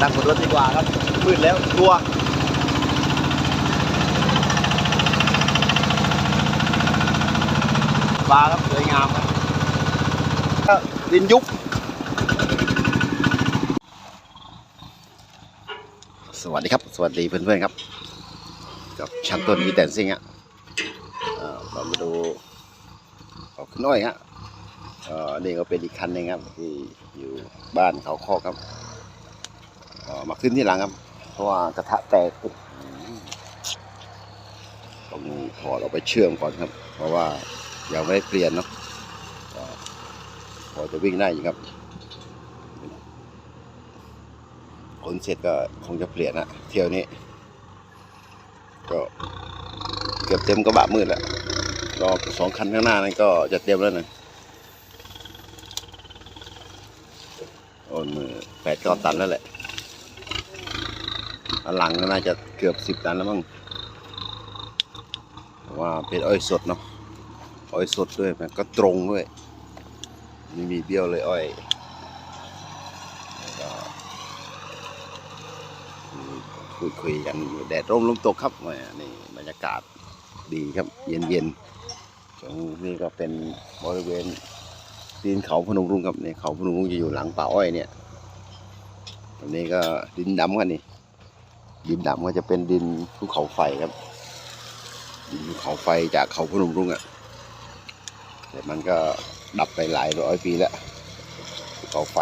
นั่งบนรถดีกว่าครับมืดแล้วกลัวฟ้าครับสวยงามครับดินยุบสวัสดีครับ สวัสดีเพื่อนๆครับ กับช่างต้นวีแต่นซิงอะเรามาดูขอขึ้นน้อยฮะเอ่อนี่ก็เป็นอีกคันหนึงครับ ที่อยู่บ้านเขาคอกครับ มาขึ้นที่หลังครับ เพราะว่ากระทะแตกปุ๊บต้องถอดออกไปเชื่อมก่อนครับ เพราะว่ายังไม่ได้เปลี่ยนเนาะพอจะวิ่งได้อยู่ครับขนเสร็จก็คงจะเปลี่ยนนะเที่ยวนี้ ก็เกือบเต็มกระบะมืดแล้วรอสองคันข้างหน้านั้นก็จะเต็มแล้วนะโอนมือแปดเก้าตันแล้วแหละ หลังน่าจะเกือบสิบตันแล้วมั้งแต่ว่าเป็นอ้อยสดเนาะอ้อยสดด้วยมันก็ตรงด้วยไม่มีเบี้ยวเลยอ้อยก็คุยคุยๆกันแดดร่มลมตกครับนี่บรรยากาศดีครับ เย็นเย็นๆตรงนี้ก็เป็นบริเวณตีนเขาพนมรุ้งครับนี่เขาพนมรุ้งจะอยู่หลังป่าอ้อยเนี่ยตรงนี้ก็ดินดำกันนี่ ดินดำก็จะเป็นดินภูเขาไฟครับ ดินภูเขาไฟจากเขาพนมรุ้งอะ่ะแต่มันก็ดับไปหลายร้อยปีแล้วภูเขาไฟ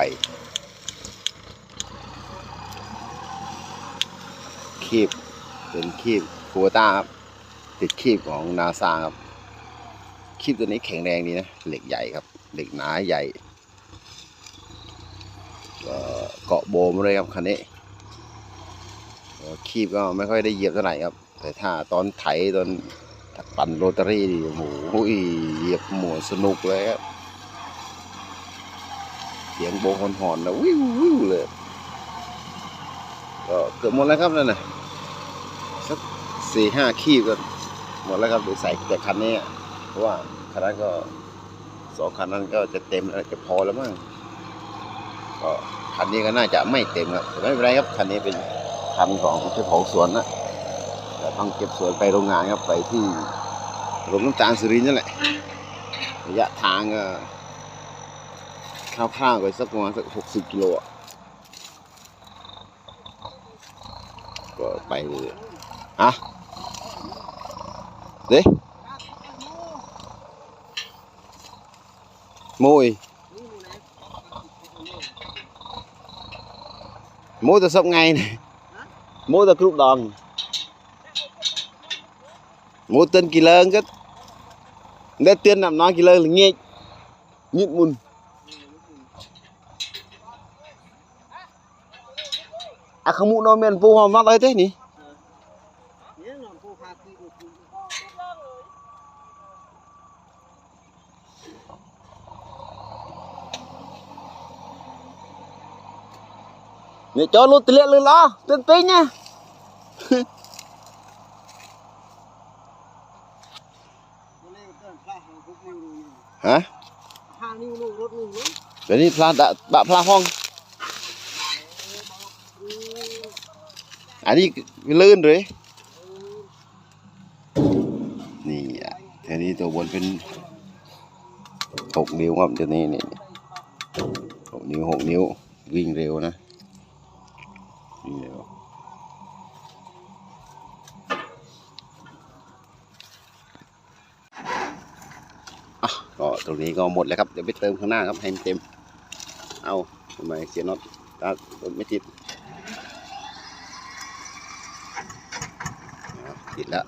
คีบเป็นคีบคูต้าครับติดคีบของนาซาครับคีบตัวนี้แข็งแรงดีนะเหล็กใหญ่ครับ เหล็กหนาใหญ่เกาะโบมเลยครับคันนี้ คีบก็ไม่ค่อยได้เหยียบเท่าไหร่ครับ แต่ถ้าตอนไถตอนปั่นโรตารี่ดิโอ้โหเหยียบหมวสนุกเลยครับ เสียงโบงหอนๆนะวิววิวเลยก็เกือบหมดแล้วครับนั่นนะสักสี่ห้าคีบก็หมดแล้วครับเดี๋ยวใส่แต่คันนี้เพราะว่าคันนั้นก็สองคันนั้นก็จะเต็มแล้วจะพอแล้วมั้งก็คันนี้ก็น่าจะไม่เต็มครับแต่ไม่เป็นไรครับคันนี้เป็น คันของเจ้าของสวนนะแต่ต้องเก็บสวนไปโรงงานครับไปที่โรงน้ำตาลสุรินทร์นั่นแหละระยะทางก็คร่าวๆไปสักประมาณสักหกสิบกิโลก็ไปเลยอะเด้โมยโมจะสบไงเนี่ย mỗi ta cướp đòn. Mỗi tên kỳ lớn cái để tiền nằm nói kỳ lớn là nghe nhịn mùn. À không muốn nói men vô hòm mắt đấy thế nhỉ? Mẹ cho luôn tiền lửa lo, tiền tính nha. ฮะเดี๋ยวนี้พลาดบะพลาห้อง อันนี้ลื่นเลยนี่อะทีนี้ตัวบนเป็นหกนิ้วครับตัวนี้นี่หกนิ้วหกนิ้ววิ่งเร็วนะวิ่งเร็วอะก็ ตรงนี้ก็หมดแล้วครับ เดี๋ยวไปเติมข้างหน้าครับให้มันเต็ม เอาทำไมเสียน็อตตาไม่ติดติดแล้ว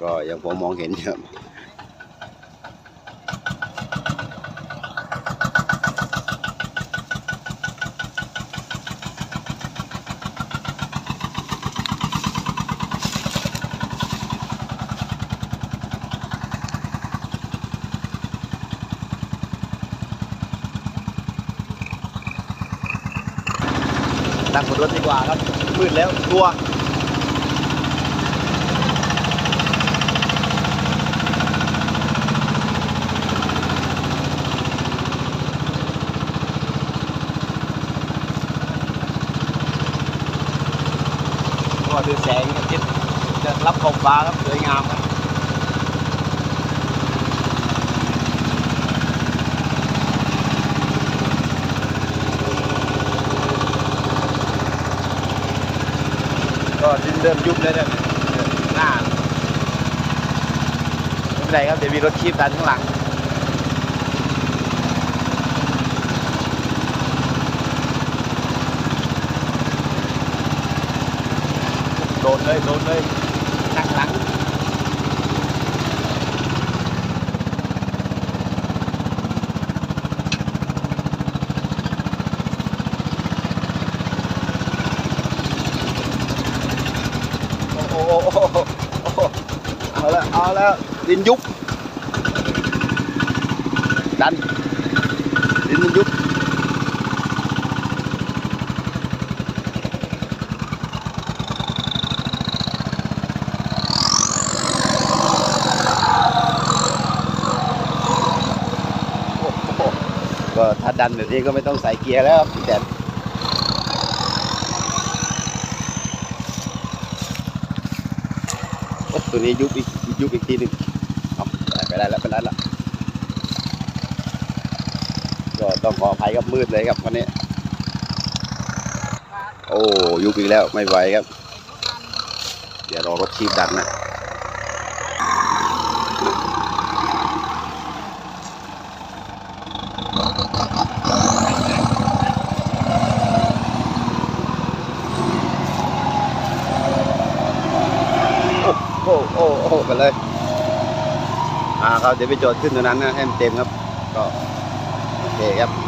ก็ยังพอมองเห็นอยู่ครับ ดังกว่ารถดีกว่าครับมืดแล้วกลัวก็ดูแสงอาทิตย์รับขอบฟ้าครับสวยงามครับ ก็ดินเริ่มยุบแล้วเนี่ยหน้าไม่เป็นไรครับเดี๋ยวมีรถชีบดันข้างหลังโดนเลยโดนเลยหนักหลังโอ้โหโอ้โหโอ้โหเอาแล้วดินยุบดันดินมันยุบก็ถ้าดันแบบนี้ก็ไม่ต้องใส่เกียร์แล้วครับพี่แดนโอ้ ตัวนี้ยุบอีกยุบอีกทีหนึ่งเอาไปได้แล้วไปได้แล้วก็ต้องขออภัยครับมืดเลยครับวันนี้ โอ้ยุบอีกแล้วไม่ไหวครับ เดี๋ยวรอรถชีพดันนะ โอ้โอ้โอ้กันเลย อ่าครับเดี๋ยวไปจอดขึ้นตรงนั้นนะให้มันเต็มครับ ก็โอเคครับ